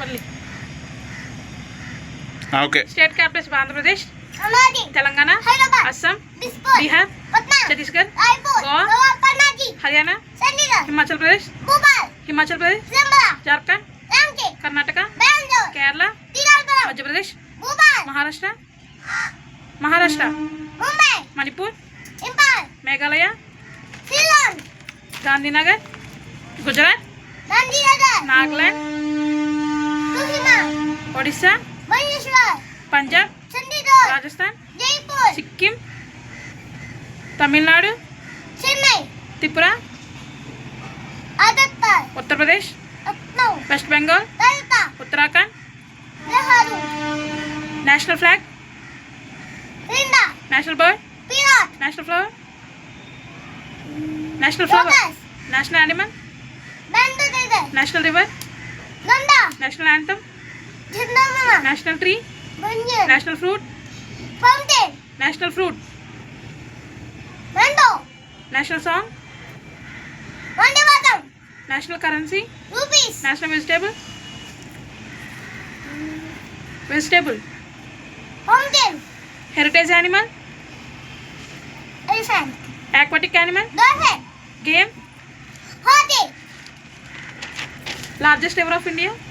మళ్ళీ okay state capitals Andhra Pradesh Amaravati Telangana Hyderabad Assam Dispur Bihar Patna Chhattisgarh Raipur Goa, Goa Panaji Haryana Chandigarh Himachal Pradesh Bhopal Himachal Pradesh Chamba Jharkhand Ranchi Karnataka Bengaluru Kerala Srikakulam Madhya Pradesh Bhopal Maharashtra Maharashtra Mumbai Manipur Imphal Meghalaya Shillong Gandhinagar Gujarat Nandinagar Nagaland Kohima Odisha Bhubaneswar Punjab Chandigarh Rajasthan Jaipur Sikkim Tamil Nadu Chennai Tripura ఆదిత్యర్ Uttar Pradesh Lucknow West Bengal కల్కా Uttarakhand Nehru national flag Rinda national bird parrot national flower national flower lotus national animal బండు దేదే national river గండా national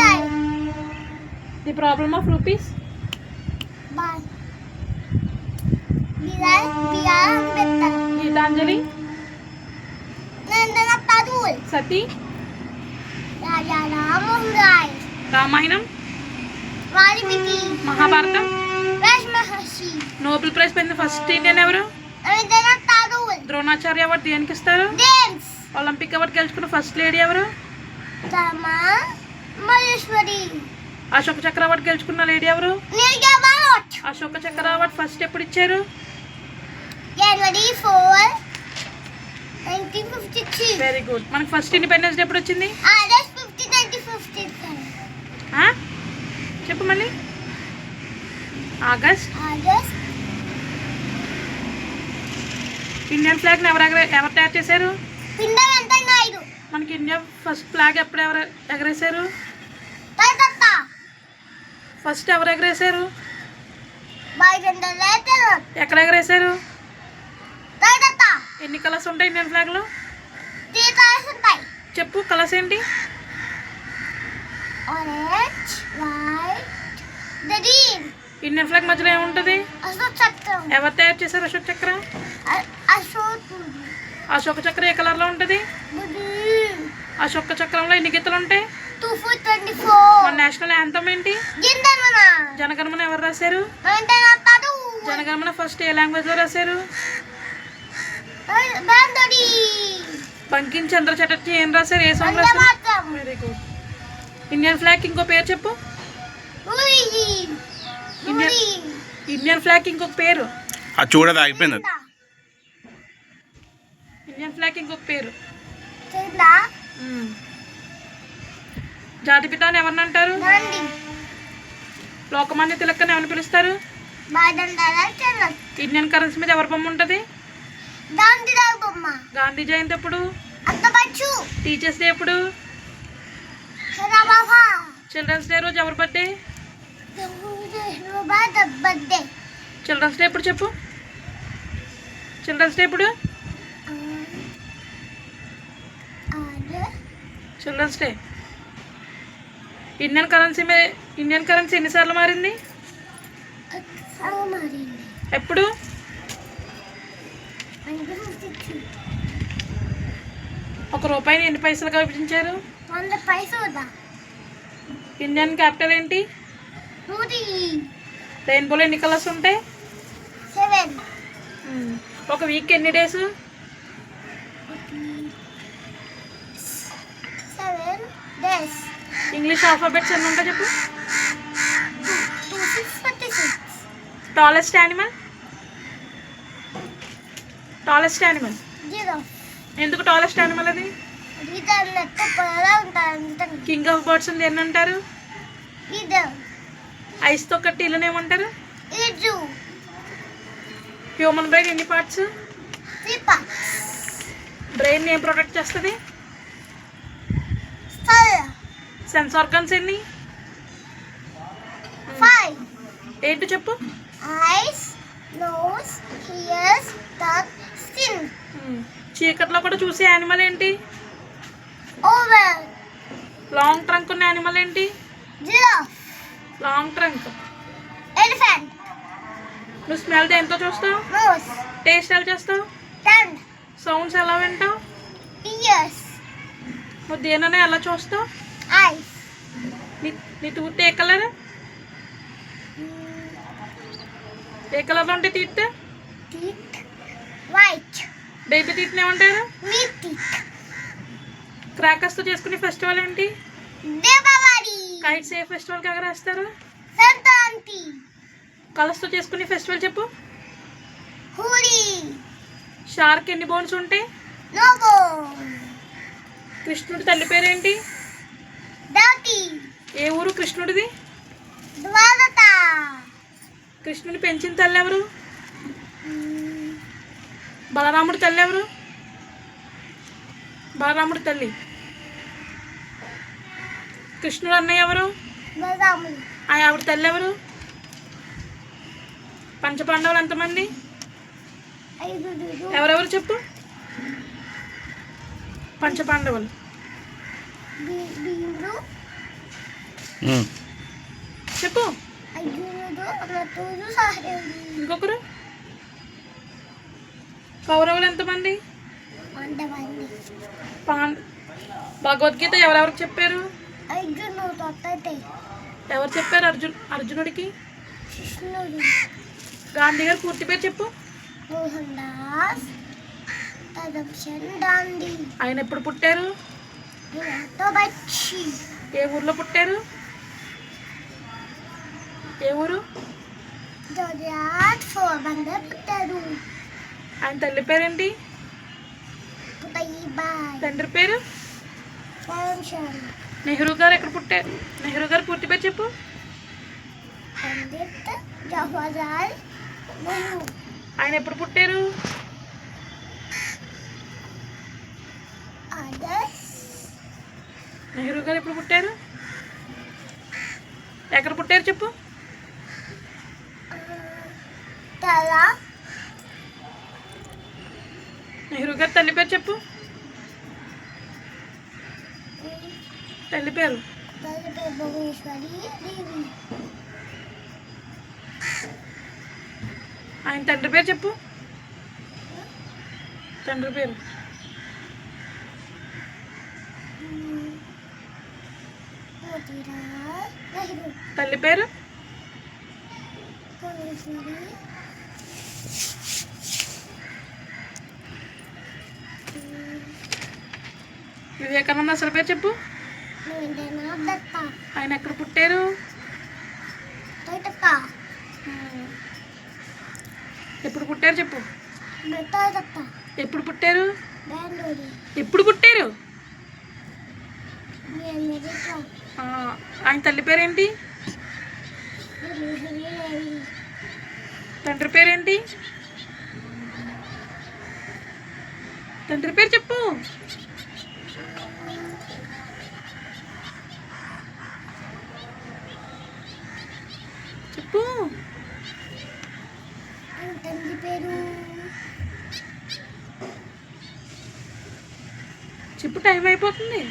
నందన తదుల్ sati Raja Rammohan Roy Ramayanam Mahabharatam Nobel prize పొందిన first Indian ఎవరు Dronacharya award దేనికి ఇస్తారు ఒలింపిక్ అవార్డు గెలుచుకున్న ఫస్ట్ లేడీ ఎవరు అశోక చక్ర అవార్డు గెలుచుకున్న లేడీ ఎవరు? అశోక చక్ర అవార్డు ఫస్ట్ ఎప్పుడు ఇచ్చారు? వెరీ గుడ్ మనకి ఫస్ట్ ఇండిపెండెన్స్ డే ఎప్పుడు వచ్చింది? చెప్పు మళ్ళీ. ఆగస్ట్ ఆగస్ట్ ఇండియన్ ఫ్లాగ్ని ఎవరు ఎవరు తయారు చేశారు? మనకి ఇండియా ఫస్ట్ ఫ్లాగ్ ఎప్పుడు ఎవరు ఎగరేశారు? ఫస్ట్ ఎవరు ఎగరేశారు? ఎక్కడ ఎగరేశారు? ఎన్ని కలర్స్ ఉంటాయి ఇండియన్ ఫ్లాగ్లో చెప్పు కలర్స్ ఏంటి? ఇండియన్ ఫ్లాగ్ మధ్యలో ఏముంటుంది? అశోక్ చక్రం. ఎవరు తయారు చేశారు అశోక్ చక్ర? అశోక్ అశోక చక్ర ఏ కలర్లో ఉంటుంది? అశోక చక్రంలో ఎన్ని గీతలు ఉంటాయి? మన నేషనల్ యాంథమ్ ఏంటి? జనగణమన. ఎవరు రాశారు? జనగణమన ఫస్ట్ ఏ లాంగ్వేజ్లో రాశారు? బాందడి బంకిం చంద్ర చటర్జీ ఏం రాశారు? ఏ సాంగ్ రాశారు? Vande Mataram very good Indian flag ఇంకో పేరు చెప్పు. ఇండియన్ ఫ్లాగ్ ఇంకొక పేరు. అది చూడదు అయిపోయింది. ఇండియన్ ఫ్లాగ్ ఇంకొక పేరు. జాతిపిత అని ఎవరిని అంటారు? లోకమాన్య తిలక్ అని ఎవరిని పిలుస్తారు? ఇండియన్ కరెన్సీ మీద ఎవరి బొమ్మ ఉంటుంది? గాంధీ జయంతి ఎప్పుడు? టీచర్స్ డే ఎప్పుడు? చిల్డ్రన్స్ డే రోజు ఎవరి బర్త్డే? చిల్డ్రన్స్ డే ఎప్పుడు చెప్పు? చిల్డ్రన్స్ డే ఎప్పుడు? Children's day. ఇండియన్ కరెన్సీ మీద ఇండియన్ కరెన్సీ ఎన్నిసార్లు మారింది? ఎప్పుడు? ఒక రూపాయిని ఎన్ని పైసలుగా విభజించారు? వంద పైసలు ఇండియన్ క్యాపిటల్ ఏంటి రెయిన్బోలో ఎన్ని కలర్స్ ఉంటాయి? Hmm. ఒక వీక్ ఎన్ని డేస్ డేస్ ఇంగ్లీష్ ఆల్ఫాబెట్స్ ఎన్ని ఉంటాయి చెప్పు? టాలెస్ట్ యానిమల్ టాలెస్ట్ యానిమల్ ఎందుకు టాలెస్ట్ యానిమల్ అది? కింగ్ ఆఫ్ బర్డ్స్ ఉంది ఎన్ని అంటారు? ఇది ఐస్తో కట్టి ఇల్లుని ఏమంటారు? హ్యూమన్ బ్రెయిన్ ఎన్ని పార్ట్స్ బ్రెయిన్ ఏం ప్రొటెక్ట్ చేస్తుంది? సెన్స్ ఆర్గన్స్ ఎన్ని? ఏంటి చెప్పు? Eyes nose ears tongue skin. చీకట్లో కూడా చూసే యానిమల్ ఏంటి? లాంగ్ ట్రంక్ ఉన్న యానిమల్ ఏంటి? జిరాఫ్ లాంగ్ ట్రంక్ ఎలిఫెంట్ నువ్వు స్మెల్ దేంతో చూస్తావు? నోస్ టేస్ట్ ఎలా చేస్తావు? టంగ్ సౌండ్స్ ఎలా వింటావు? ఇయర్స్ నువ్వు దేననే ఎలా చూస్తావు? నీ టూత్ ఏ కలర్? ఏ కలర్లో ఉంటే తీస్తే టీత్ వైట్ బేబీ తీత్ని ఏమంటారు? మీట్ టీత్ క్రాకర్స్తో చేసుకునే ఫెస్టివల్ ఏంటి? కైట్స్ ఏ ఫెస్టివల్కి ఎగరేస్తారు సంక్రాంతి కలర్స్తో చేసుకునే ఫెస్టివల్ చెప్పు. హోలీ షార్క్ ఎన్ని బోన్స్ ఉంటాయి? కృష్ణుడి తల్లి పేరేంటి? ఏ ఊరు కృష్ణుడిది? కృష్ణుని పెంచిన తల్లి ఎవరు? బలరాముడి తల్లి ఎవరు? బలరాముడి తల్లి. కృష్ణుడు అన్నయ్య ఎవరు? ఆ ఆవిడ తల్లి ఎవరు? పంచపాండవులు ఎంతమంది? ఎవరెవరు చెప్పు? పంచపాండవులు. చెప్పు. ఇంకొకరు? కౌరవులు ఎంతమంది? భగవద్గీత ఎవరెవరికి చెప్పారు? ఎవరు చెప్పారు అర్జున్ అర్జునుడికి? కృష్ణుడు గాంధీ గారు పూర్తి పేరు చెప్పు. మోహన్ దాస్ ఆయన ఎప్పుడు పుట్టారు? ఏ ఊర్లో పుట్టారు? ఏ ఊరు? పుట్టారు. ఆయన తల్లి పేరేంటి? తండ్రి పేరు? నెహ్రూ గారు ఎక్కడ పుట్టారు? నెహ్రూ గారు పూర్తి పేరు చెప్పు. ఆయన ఎప్పుడు పుట్టారు? నెహ్రూ గారు ఎప్పుడు పుట్టారు? ఎక్కడ పుట్టారు చెప్పు. నెహ్రూ గారి తల్లి పేరు చెప్పు. తల్లి పేరు. ఆయన తండ్రి పేరు చెప్పు. తండ్రి పేరు మోతీలాల్ నెహ్రూ తల్లి పేరు? వివేకానంద అసలు పేరు చెప్పు. ఆయన ఎక్కడ పుట్టారు? ఎప్పుడు పుట్టారు చెప్పు. ఎప్పుడు పుట్టారు? ఎప్పుడు పుట్టారు? ఆయన తల్లి పేరేంటి? తండ్రి పేరేంటి? తండ్రి పేరు చెప్పు. చెప్పు. తండ్రి పేరు చెప్పు టైం అయిపోతుంది.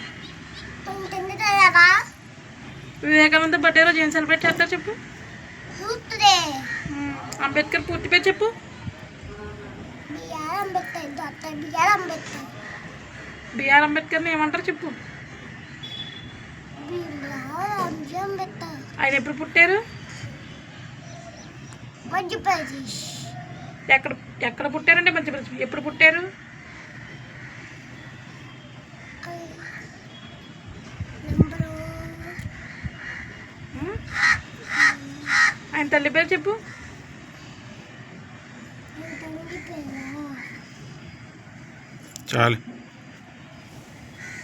వివేకానంద బర్త్డే రోజు ఏం సెలబ్రేట్ చేస్తారు చెప్పు? అంబేద్కర్ పూర్తి పేరు చెప్పు. బిఆర్ అంబేద్కర్ని ఏమంటారు చెప్పు. ఆయన ఎప్పుడు పుట్టారు? ఎక్కడ ఎక్కడ పుట్టారంటే మధ్యప్రదేశ్? ఎప్పుడు పుట్టారు నెంబరు ఆయన తల్లి పేరు చెప్పు. చాలు.